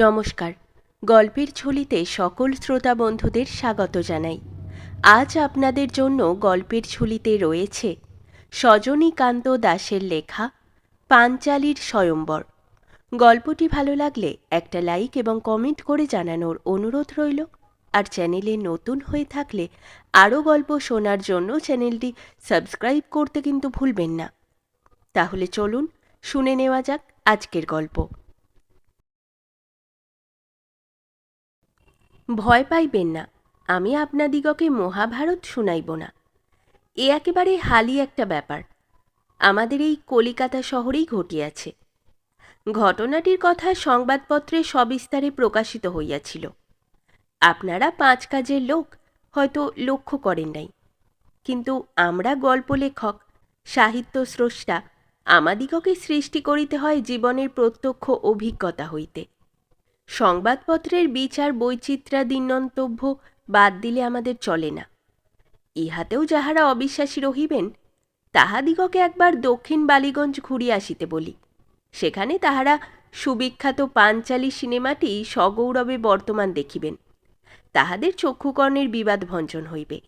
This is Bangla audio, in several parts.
নমস্কার। গল্পের ঝুলিতে সকল শ্রোতা বন্ধুদের স্বাগত জানাই। আজ আপনাদের জন্য গল্পের ঝুলিতে রয়েছে সজনীকান্ত দাসের লেখা পাঞ্চালির স্বয়ম্বর। গল্পটি ভালো লাগলে একটা লাইক এবং কমেন্ট করে জানানোর অনুরোধ রইল। আর চ্যানেলে নতুন হয়ে থাকলে আরও গল্প শোনার জন্য চ্যানেলটি সাবস্ক্রাইব করতে কিন্তু ভুলবেন না। তাহলে চলুন শুনে নেওয়া যাক আজকের গল্প। ভয় পাইবেন না, আমি আপনাদিগকে মহাভারত শুনাইব না। এ একেবারে হালি একটা ব্যাপার। আমাদের এই কলিকাতা শহরেই ঘটিয়াছে। ঘটনাটির কথা সংবাদপত্রে সবিস্তারে প্রকাশিত হইয়াছিল। আপনারা পাঁচ কাজের লোক, হয়তো লক্ষ্য করেন নাই। কিন্তু আমরা গল্প লেখক, সাহিত্য স্রষ্টা, আমাদিগকে সৃষ্টি করিতে হয় জীবনের প্রত্যক্ষ অভিজ্ঞতা হইতে। সংবাদপত্রের বিচার বৈচিত্র্যাদিনন্তব্য বাদ দিলে আমাদের চলে না। ইহাতেও যাহারা অবিশ্বাসী রহিবেন, তাহাদিগকে একবার দক্ষিণ বালিগঞ্জ ঘুরিয়া আসিতে বলি। সেখানে তাহারা সুবিখ্যাত পাঞ্চালী সিনেমাটি সগৌরবে বর্তমান দেখিবেন। তাহাদের চক্ষুকর্ণের বিবাদ ভঞ্জন হইবে।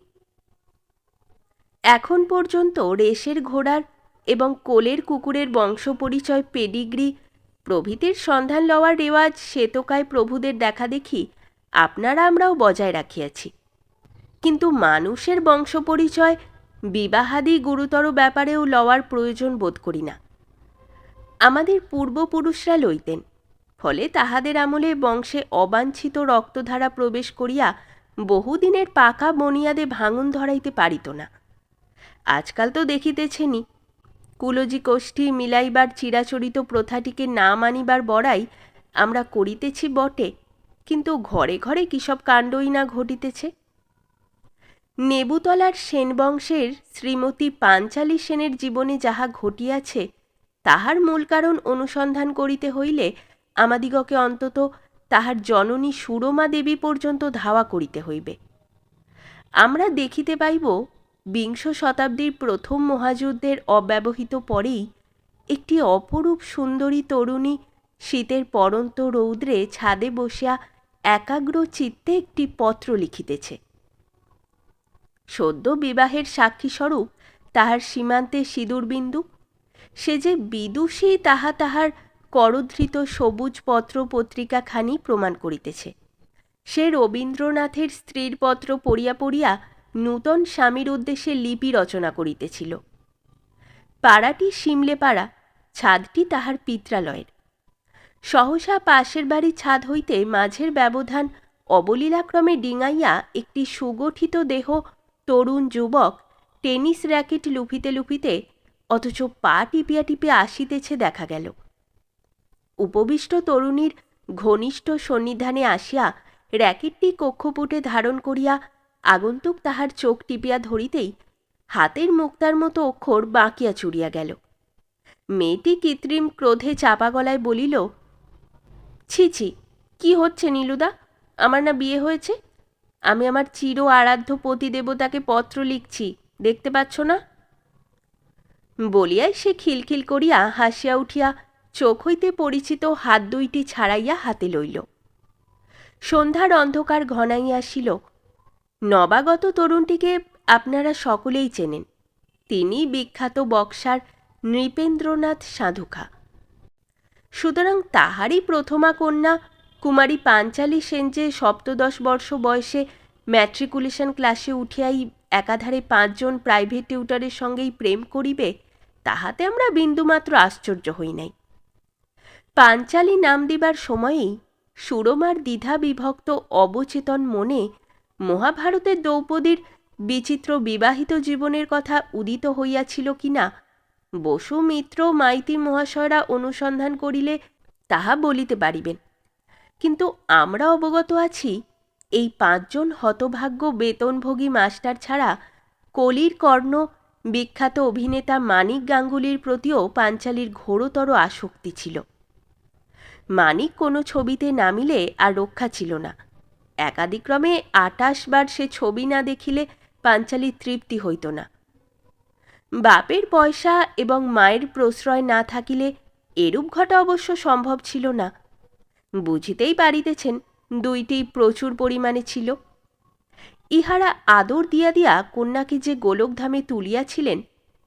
এখন পর্যন্ত রেশের ঘোড়ার এবং কোলের কুকুরের বংশ পরিচয় পেডিগ্রি প্রভৃতির সন্ধান লওয়ার রেওয়াজ শ্বেতকায় প্রভুদের দেখা দেখি আপনারা আমরাও বজায় রাখিয়াছি। কিন্তু মানুষের বংশ পরিচয় বিবাহাদি গুরুতর ব্যাপারেও লওয়ার প্রয়োজন বোধ করি না। আমাদের পূর্বপুরুষরা লইতেন, ফলে তাহাদের আমলে বংশে অবাঞ্ছিত রক্তধারা প্রবেশ করিয়া বহুদিনের পাকা বনিয়াদে ভাঙন ধরাইতে পারিত না। আজকাল তো দেখিতেছেনি কুলজি কোষ্ঠী মিলাইবার চিরাচরিত প্রথাটিকে না মানিবার বড়াই আমরা করিতেছি বটে, কিন্তু ঘরে ঘরে কিসব কাণ্ডই না ঘটিতেছে? নেবুতলার সেন বংশের শ্রীমতী পাঞ্চালী সেনের জীবনে যাহা ঘটিয়াছে, তাহার মূল কারণ অনুসন্ধান করিতে হইলে আমাদিগকে অন্তত তাহার জননী সুরমা দেবী পর্যন্ত ধাওয়া করিতে হইবে। আমরা দেখিতে পাইব বিংশ শতাব্দীর প্রথম মহাযুদ্ধের অব্যবহিত পরেই একটি অপরূপ সুন্দরী তরুণী শীতের পরন্ত রৌদ্রে ছাদে বসিয়া একাগ্র চিত্তে একটি পত্র লিখিতেছে। সদ্য বিবাহের সাক্ষীস্বরূপ তাহার সীমান্তে সিঁদুরবিন্দু, সে যে বিদুষী তাহা তাহার করধৃত সবুজ পত্র পত্রিকাখানি প্রমাণ করিতেছে। সে রবীন্দ্রনাথের স্ত্রীর পত্র পড়িয়া পড়িয়া নূতন স্বামীর উদ্দেশ্যে লিপি রচনা করিতেছিল। পাড়াটি শিমলে পাড়া ছাদটি তাহার পিত্রালয়ের। সহসা পাশের বাড়ির ছাদ হইতে মাঝের ব্যবধান অবলীলাক্রমে ডিঙাইয়া একটি সুগঠিত দেহ তরুণ যুবক টেনিস র্যাকেট লুফিতে লুফিতে অথচ পা টিপিয়া টিপিয়া আসিতেছে দেখা গেল। উপবিষ্ট তরুণীর ঘনিষ্ঠ সন্নিধানে আসিয়া র্যাকেটটি কক্ষপুটে ধারণ করিয়া আগন্তুক তাহার চোখ টিপিয়া ধরিতেই হাতের মুক্তার মতো অক্ষর বাঁকিয়া চুরিয়া গেল। মেয়েটি কৃত্রিম ক্রোধে চাপা গলায় বলিল, ছি ছি, কি হচ্ছে নীলুদা? আমার না বিয়ে হয়েছে? আমি আমার চির আরাধ্য পতি দেবতাকে পত্র লিখছি, দেখতে পাচ্ছ না? বলিয়াই সে খিলখিল করিয়া হাসিয়া উঠিয়া চোখ হইতে পরিচিত হাত দুইটি ছাড়াইয়া হাতে লইল। সন্ধ্যার অন্ধকার ঘনাইয়া আসিল। নবাগত তরুণটিকে আপনারা সকলেই চেনেন। তিনি বিখ্যাত বক্সার নৃপেন্দ্রনাথ সাধুখা। সুতরাং তাহারই প্রথমা কন্যা কুমারী পাঞ্চালী সেন যে সপ্তদশ বর্ষ বয়সে ম্যাট্রিকুলেশন ক্লাসে উঠিয়াই একাধারে পাঁচজন প্রাইভেট টিউটারের সঙ্গেই প্রেম করিবে, তাহাতে আমরা বিন্দুমাত্র আশ্চর্য হই নাই। পাঞ্চালী নাম দিবার সময়েই সুরমার দ্বিধা বিভক্ত অবচেতন মনে মহাভারতের দ্রৌপদীর বিচিত্র বিবাহিত জীবনের কথা উদিত হইয়াছিল কিনা? বসু, মিত্র, মাইতি মহাশয়রা অনুসন্ধান করিলে তাহা বলিতে পারিবেন। কিন্তু আমরা অবগত আছি, এই পাঁচজন হতভাগ্য বেতনভোগী মাস্টার ছাড়া কলির কর্ণ বিখ্যাত অভিনেতা মানিক গাঙ্গুলির প্রতিও পাঞ্চালির ঘোরতর আসক্তি ছিল। মানিক কোনো ছবিতে নামিলে আর রক্ষা ছিল না। একাদিক্রমে আটাশ বার সে ছবি না দেখিলে পাঞ্চালির তৃপ্তি হইত না। বাপের পয়সা এবং মায়ের প্রশ্রয় না থাকিলে এরূপ ঘটা অবশ্য সম্ভব ছিল না। বুঝিতেই পারিতেছেন দুইটি প্রচুর পরিমাণে ছিল। ইহারা আদর দিয়া দিয়া কন্যাকে যে গোলকধামে তুলিয়াছিলেন,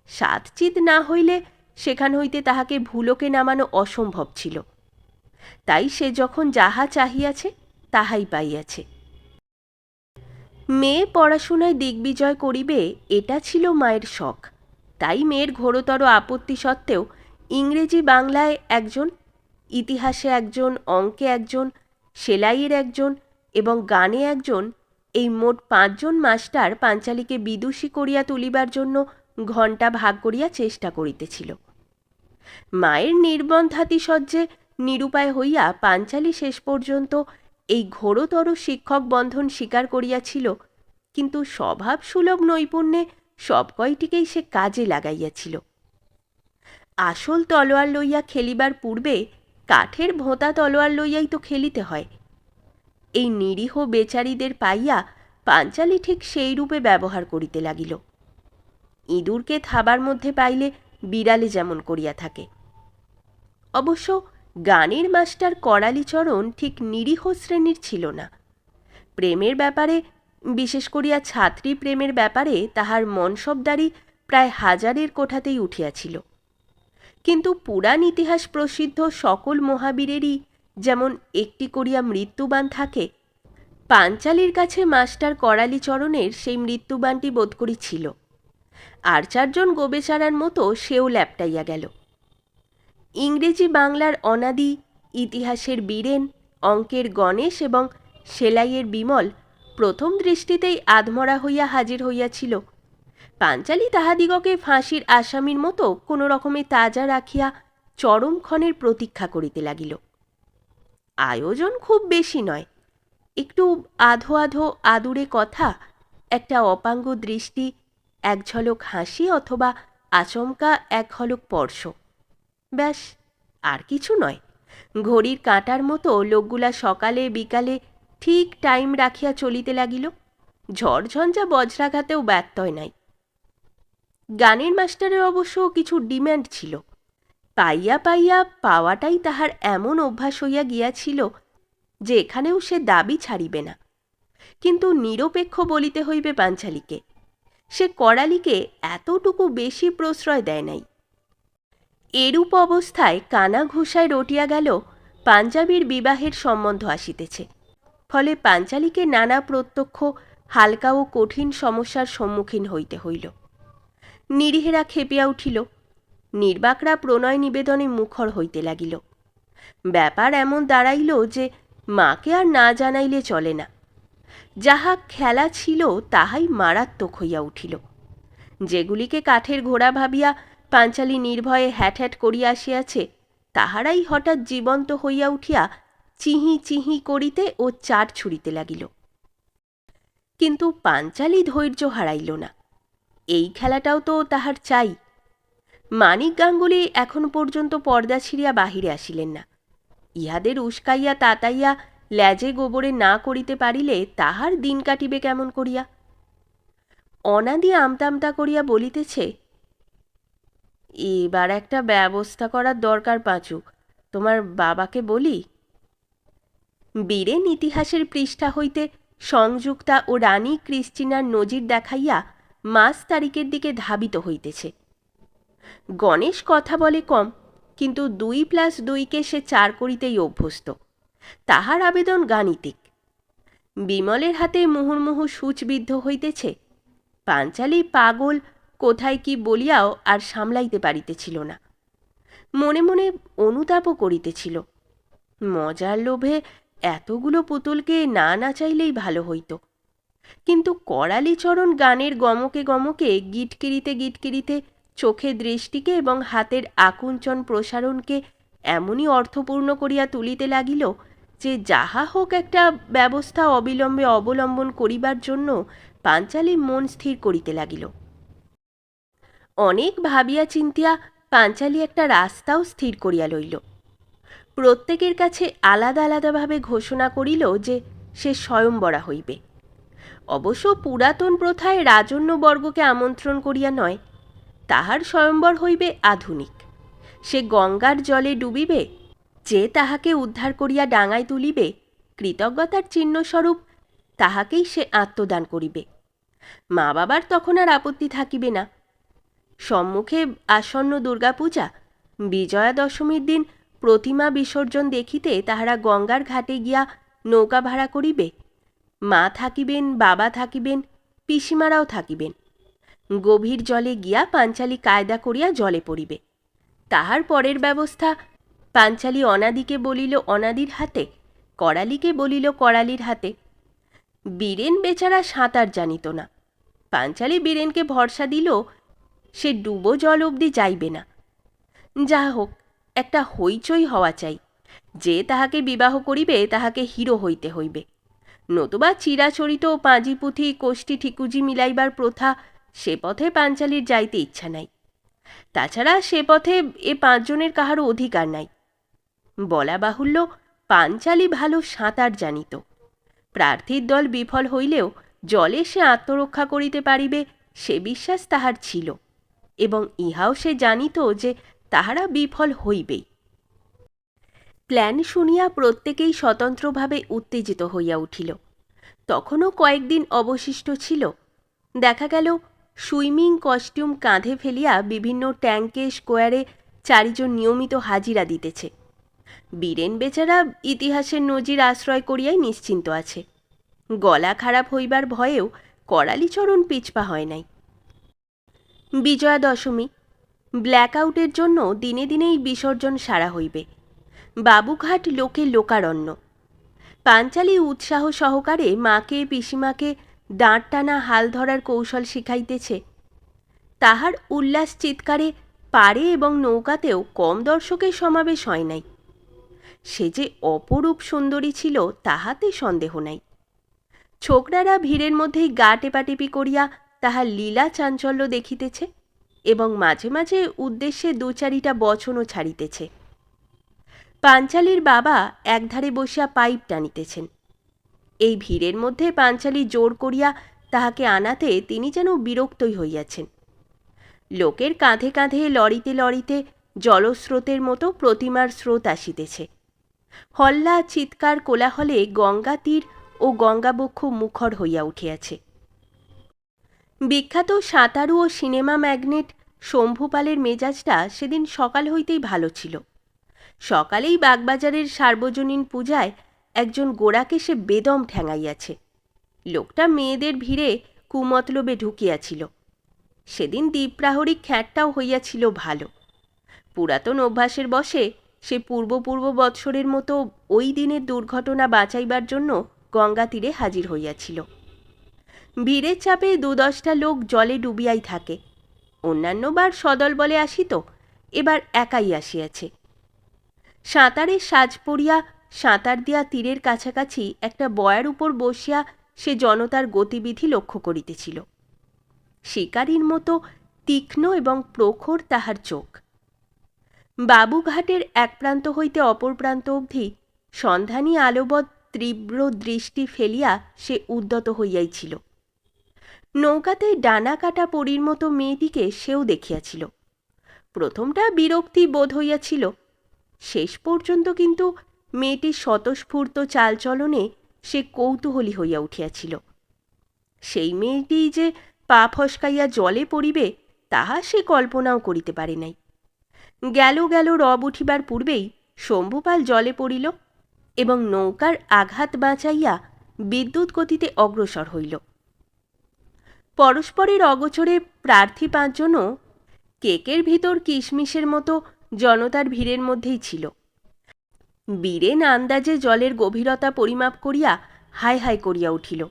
সাতচিত না হইলে সেখান হইতে তাহাকে ভুলোকে নামানো অসম্ভব ছিল। তাই সে যখন যাহা চাহিয়াছে তাহাই পাইয়াছে। মেয়ে পড়াশোনায় দিগ্বিজয় করিবে, এটা ছিল মায়ের শখ। তাই মেয়ের ঘোরতর আপত্তি সত্ত্বেও ইংরেজি বাংলায় একজন, ইতিহাসে একজন, অঙ্কে একজন, সেলাইয়ের একজন এবং গানে একজন, এই মোট পাঁচজন মাস্টার পাঞ্চালীকে বিদুষী করিয়া তুলিবার জন্য ঘণ্টা ভাগ করিয়া চেষ্টা করিতেছিল। মায়ের নির্বন্ধাতিশয্যে নিরুপায় হইয়া পাঞ্চালী শেষ পর্যন্ত এই ঘোরতর শিক্ষক বন্ধন স্বীকার করিয়াছিল, কিন্তু স্বভাব সুলভ নৈপুণ্যে সব কয়টিকেই সে কাজে লাগাইয়াছিল। আসল তলোয়ার লইয়া খেলিবার পূর্বে কাঠের ভোঁতা তলোয়ার লইয়াই তো খেলিতে হয়। এই নিরীহ বেচারীদের পাইয়া পাঞ্চালী ঠিক সেই রূপে ব্যবহার করিতে লাগিল। ইঁদুরকে থাবার মধ্যে পাইলে বিড়ালে যেমন করিয়া থাকে। অবশ্য গানের মাস্টার করালিচরণ ঠিক নিরীহ শ্রেণির ছিল না। প্রেমের ব্যাপারে, বিশেষ করিয়া ছাত্রী প্রেমের ব্যাপারে তাহার মনসবদারি প্রায় হাজারের কোঠাতেই উঠিয়াছিল। কিন্তু পুরাণ ইতিহাস প্রসিদ্ধ সকল মহাবীরেরই যেমন একটি করিয়া মৃত্যুবান থাকে, পাঞ্চালির কাছে মাস্টার করালিচরণের সেই মৃত্যুবানটি বোধ করি ছিল। আর চারজন গোবেচারার মতো সেও ল্যাপটাইয়া গেল। ইংরেজি বাংলার অনাদি, ইতিহাসের বীরেন, অঙ্কের গণেশ এবং সেলাইয়ের বিমল প্রথম দৃষ্টিতেই আধমরা হইয়া হাজির হইয়াছিল। পাঞ্চালী তাহাদিগকে ফাঁসির আসামির মতো কোনো রকমে তাজা রাখিয়া চরমক্ষণের প্রতীক্ষা করিতে লাগিল। আয়োজন খুব বেশি নয়, একটু আধো আধো আদুরে কথা, একটা অপাঙ্গ দৃষ্টি, এক ঝলক হাসি অথবা আচমকা এক ঝলক স্পর্শ। ব্যাস, আর কিছু নয়। ঘড়ির কাঁটার মতো লোকগুলা সকালে বিকালে ঠিক টাইম রাখিয়া চলিতে লাগিল। ঝড়ঝঞ্ঝা বজ্রাঘাতেও ব্যত্যয় নাই। গানের মাস্টারের অবশ্য কিছু ডিম্যান্ড ছিল। পাইয়া পাইয়া পাওয়াটাই তাহার এমন অভ্যাস হইয়া গিয়াছিল যে এখানেও সে দাবি ছাড়িবে না। কিন্তু নিরপেক্ষ বলিতে হইবে পাঞ্চালীকে। সে করালিকে এতটুকু বেশি প্রশ্রয় দেয় নাই। এরূপ অবস্থায় কানা ঘুষায় রটিয়া গেল, পাঞ্জাবির বিবাহের সম্বন্ধ আসিতেছে। ফলে পাঞ্চালীকে নানা প্রত্যক্ষ, হালকা ও কঠিন সমস্যার সম্মুখীন হইতে হইল। নিরীহেরা খেপিয়া উঠিল, নির্বাকরা প্রণয় নিবেদনে মুখর হইতে লাগিল। ব্যাপার এমন দাঁড়াইল যে মাকে আর না জানাইলে চলে না। যাহা খেলা ছিল, তাহাই মারাত্মক হইয়া উঠিল। যেগুলিকে কাঠের ঘোড়া ভাবিয়া পাঞ্চালী নির্ভয়ে হ্যাট হ্যাট করিয়া আসিয়াছে, তাহারাই হঠাৎ জীবন্ত হইয়া উঠিয়া চিহি চিহি করিতে ও চার ছুড়িতে লাগিল। কিন্তু পাঞ্চালী ধৈর্য হারাইল না। এই খেলাটাও তো তাহার চাই। মানিক গাঙ্গুলি এখন পর্যন্ত পর্দা ছিঁড়িয়া বাহিরে আসিলেন না। ইহাদের উস্কাইয়া তাতাইয়া ল্যাজে গোবরে না করিতে পারিলে তাহার দিন কাটিবে কেমন করিয়া? অনাদি আমতামতা করিয়া বলিতেছে এবার একটা ব্যবস্থা করার দরকার পাঁচু তোমার বাবাকে বলি? বীরেন ইতিহাসের পৃষ্ঠা হইতে সংযুক্তা ও রানী ক্রিস্টিনার নজির দেখাইয়া মাস তারিখের দিকে ধাবিত হইতেছে। গণেশ কথা বলে কম, কিন্তু দুই প্লাস দুইকে সে চার করিতেই অভ্যস্ত। তাহার আবেদন গাণিতিক। বিমলের হাতে মুহুর্মুহু সূচবিদ্ধ হইতেছে। পাঞ্চালি পাগল কোথায় কি বলিয়াও আর সামলাইতে পারিতেছিল না। মনে মনে অনুতাপও করিতেছিল। মজার লোভে এতগুলো পুতুলকে না নাচাইলেই ভালো হইত। কিন্তু করালিচরণ গানের গমকে গমকে, গিটকিরিতে গিটকিরিতে, চোখে দৃষ্টিকে এবং হাতের আকুঞ্চন প্রসারণকে এমনই অর্থপূর্ণ করিয়া তুলিতে লাগিল যে যাহা হোক একটা ব্যবস্থা অবিলম্বে অবলম্বন করিবার জন্য পাঞ্চালী মন স্থির করিতে লাগিল। অনেক ভাবিয়া চিন্তিয়া পাঞ্চালী একটা রাস্তাও স্থির করিয়া লইল। প্রত্যেকের কাছে আলাদা আলাদাভাবে ঘোষণা করিল যে সে স্বয়ংবরা হইবে। অবশ্য পুরাতন প্রথায় রাজন্যবর্গকে আমন্ত্রণ করিয়া নয়, তাহার স্বয়ম্বর হইবে আধুনিক। সে গঙ্গার জলে ডুবিবে, যে তাহাকে উদ্ধার করিয়া ডাঙায় তুলিবে, কৃতজ্ঞতার চিহ্নস্বরূপ তাহাকেই সে আত্মদান করিবে। মা বাবার তখন আর আপত্তি থাকিবে না। সম্মুখে আসন্ন দুর্গাপূজা। বিজয়া দশমীর দিন প্রতিমা বিসর্জন দেখিতে তাহারা গঙ্গার ঘাটে গিয়া নৌকা ভাড়া করিবে। মা থাকিবেন, বাবা থাকিবেন, পিসিমারাও থাকিবেন। গভীর জলে গিয়া পাঞ্চালি কায়দা করিয়া জলে পড়িবে। তাহার পরের ব্যবস্থা, পাঞ্চালি অনাদিকে বলিল অনাদির হাতে, করালিকে বলিল করালির হাতে। বীরেন বেচারা সাঁতার জানিত না। পাঞ্চালি বীরেনকে ভরসা দিল সে ডুবো জল অবধি যাইবে না। যা হোক, একটা হইচই হওয়া চাই। যে তাহাকে বিবাহ করিবে, তাহাকে হিরো হইতে হইবে। নতুবা চিরাচরিত পাঁজি পুঁথি কোষ্ঠী ঠিকুজি মিলাইবার প্রথা সে পথে পাঞ্চালির যাইতে ইচ্ছা নাই। তাছাড়া সে পথে এ পাঁচজনের কাহারও অধিকার নাই। বলা বাহুল্য, পাঞ্চালি ভালো সাঁতার জানিত। প্রার্থীর দল বিফল হইলেও জলে সে আত্মরক্ষা করিতে পারিবে, সে বিশ্বাস তাহার ছিল। এবং ইহাও সে জানিত যে তাহারা বিফল হইবেই। প্ল্যান শুনিয়া প্রত্যেকেই স্বতন্ত্রভাবে উত্তেজিত হইয়া উঠিল। তখনও কয়েকদিন অবশিষ্ট ছিল। দেখা গেল, সুইমিং কস্টিউম কাঁধে ফেলিয়া বিভিন্ন ট্যাঙ্কে, স্কোয়ারে চারিজন নিয়মিত হাজিরা দিতেছে। বীরেন বেচারা ইতিহাসের নজির আশ্রয় করিয়াই নিশ্চিন্ত আছে। গলা খারাপ হইবার ভয়েও করালিচরণ পিছপা হয় নাই। বিজয়া দশমী ব্ল্যাকআউটের জন্য দিনে দিনেই বিসর্জন সারা হইবে। বাবুঘাট লোকে লোকারণ্য। পাঞ্চালি উৎসাহ সহকারে মাকে, পিসিমাকে দাঁড় টানা হাল ধরার কৌশল শিখাইতেছে। তাহার উল্লাস চিৎকারে পারে এবং নৌকাতেও কম দর্শকের সমাবেশ হয় নাই। সে যে অপরূপ সুন্দরী ছিল, তাহাতে সন্দেহ নাই। ছোকরারা ভিড়ের মধ্যেই গা টেপাটেপি করিয়া তাহার লীলা চাঞ্চল্য দেখিতেছে এবং মাঝে মাঝে উদ্দেশ্যে দু চারিটা বচনও ছাড়িতেছে। পাঞ্চালির বাবা একধারে বসিয়া পাইপ টানিতেছেন। এই ভিড়ের মধ্যে পাঞ্চালি জোর করিয়া তাহাকে আনাতে তিনি যেন বিরক্তই হইয়াছেন। লোকের কাঁধে কাঁধে লড়িতে লড়িতে জলস্রোতের মতো প্রতিমার স্রোত আসিতেছে। হল্লা, চিৎকার, কোলাহলে গঙ্গা তীর ও গঙ্গাবক্ষ মুখর হইয়া উঠিয়াছে। বিখ্যাত সাঁতারু ও সিনেমা ম্যাগনেট শম্ভুপালের মেজাজটা সেদিন সকাল হইতেই ভালো ছিল। সকালেই বাগবাজারের সার্বজনীন পূজায় একজন গোড়াকে সে বেদম ঠ্যাঙাইয়াছে। লোকটা মেয়েদের ভিড়ে কুমতলবে ঢুকিয়াছিল। সেদিন দ্বীপ্রাহরিক খ্যাটটাও হইয়াছিল ভালো। পুরাতন অভ্যাসের বসে সে পূর্বপূর্ব বৎসরের মতো ওই দিনের দুর্ঘটনা বাঁচাইবার জন্য গঙ্গা তীরে হাজির হইয়াছিল। ভিড়ের চাপে দু দশটা লোক জলে ডুবিয়াই থাকে। অন্যান্যবার সদল বলে আসিত, এবার একাই আসিয়াছে। সাঁতারের সাজ পড়িয়া, সাঁতার দিয়া তীরের কাছাকাছি একটা বয়ার উপর বসিয়া সে জনতার গতিবিধি লক্ষ্য করিতেছিল। শিকারীর মতো তীক্ষ্ণ এবং প্রখর তাহার চোখ। বাবুঘাটের এক প্রান্ত হইতে অপর প্রান্ত অবধি সন্ধানী আলোবৎ তীব্র দৃষ্টি ফেলিয়া সে উদ্যত হইয়াইছিল নৌকাতে ডানা কাটা পরীর মতো মেয়েটিকে সেও দেখিয়াছিল। প্রথমটা বিরক্তি বোধ হইয়াছিল। শেষ পর্যন্ত কিন্তু মেয়েটির স্বতঃস্ফূর্ত চালচলনে সে কৌতূহলী হইয়া উঠিয়াছিল। সেই মেয়েটি যে পা ফসকাইয়া জলে পড়িবে, তাহা সে কল্পনাও করিতে পারে নাই। গেল গেল রব উঠিবার পূর্বেই শম্ভুপাল জলে পড়িল এবং নৌকার আঘাত বাঁচাইয়া বিদ্যুৎ গতিতে অগ্রসর হইল। পরস্পরের অগোচরে প্রার্থী পাঁচজনও কেকের ভিতর কিশমিশের মতো জনতার ভিড়ের মধ্যেই ছিল। বীরেন আন্দাজে জলের গভীরতা পরিমাপ করিয়া হাই হাই করিয়া উঠিল।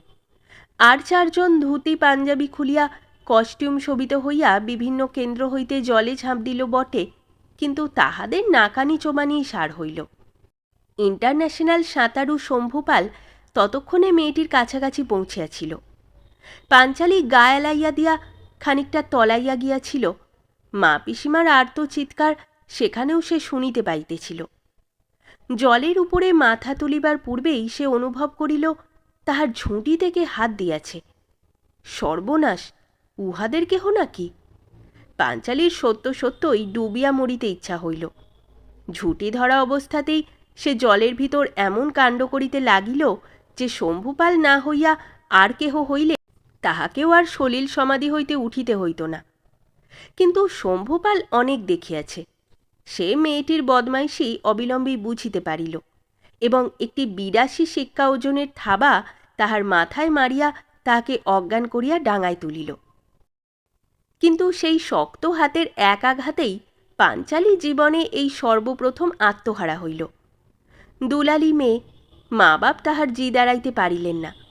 আর চারজন ধুতি, পাঞ্জাবি খুলিয়া কস্টিউম শোভিত হইয়া বিভিন্ন কেন্দ্র হইতে জলে ঝাঁপ দিল বটে, কিন্তু তাহাদের নাকানি চোবানি সার হইল। ইন্টারন্যাশনাল সাঁতারু শম্ভুপাল ততক্ষণে মেয়েটির কাছাকাছি পৌঁছিয়াছিল। পাঞ্চালি গা এলাইয়া দিয়া খানিকটা তলাইয়া গিয়াছিল। মা পিসিমার আর্ত চিৎকার সেখানেও সে শুনিতে পাইতেছিল। জলের উপরে মাথা তুলিবার পূর্বেই সে অনুভব করিল, তাহার ঝুঁটি থেকে হাত দিয়াছে। সর্বনাশ, উহাদের কেহ নাকি? পাঞ্চালির সত্য সত্যই ডুবিয়া মরিতে ইচ্ছা হইল। ঝুঁটি ধরা অবস্থাতেই সে জলের ভিতর এমন কাণ্ড করিতে লাগিল যে শম্ভুপাল না হইয়া আর কেহ হইলে তাহাকেও আর সলিল সমাধি হইতে উঠিতে হইত না। কিন্তু শম্ভুপাল অনেক দেখিয়াছে। সে মেয়েটির বদমাইশি অবিলম্বেই বুঝিতে পারিল এবং একটি বিরাশি শিক্ষা ওজনের থাবা তাহার মাথায় মারিয়া তাহাকে অজ্ঞান করিয়া ডাঙায় তুলিল। কিন্তু সেই শক্ত হাতের এক আঘাতেই পাঞ্চালী জীবনে এই সর্বপ্রথম আত্মহারা হইল। দুলালি মেয়ে মা বাপ তাহার জি দাঁড়াইতে পারিলেন না।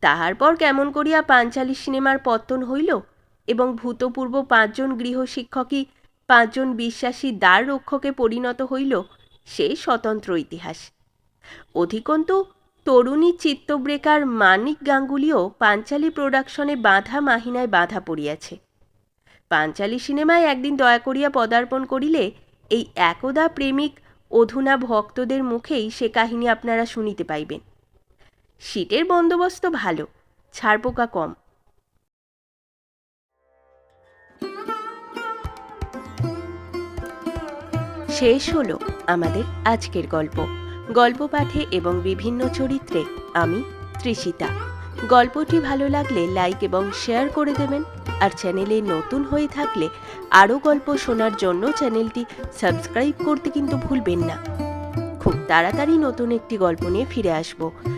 তাহার পর কেমন করিয়া পাঞ্চালী সিনেমার পত্তন হইল এবং ভূতপূর্ব পাঁচজন গৃহশিক্ষকই পাঁচজন বিশ্বাসী দ্বার রক্ষকে পরিণত হইল, সে স্বতন্ত্র ইতিহাস। অধিকন্তু, তরুণী চিত্তব্রেকার মানিক গাঙ্গুলিও পাঞ্চালী প্রোডাকশনে বাঁধা মাহিনায় বাঁধা পড়িয়াছে। পাঞ্চালী সিনেমায় একদিন দয়া করিয়া পদার্পণ করিলে এই একদা প্রেমিক অধুনা ভক্তদের মুখেই সে কাহিনী আপনারা শুনিতে পাইবেন। সিটের বন্দোবস্ত ভালো ছাড়পোকা কম। শেষ হলো আমাদের আজকের গল্প। গল্প পাঠে এবং বিভিন্ন চরিত্রে আমি তৃষিতা গল্পটি ভালো লাগলে লাইক এবং শেয়ার করে দেবেন, আর চ্যানেলে নতুন হয়ে থাকলে আরও গল্প শোনার জন্য চ্যানেলটি সাবস্ক্রাইব করতে কিন্তু ভুলবেন না। খুব তাড়াতাড়ি নতুন একটি গল্প নিয়ে ফিরে আসব।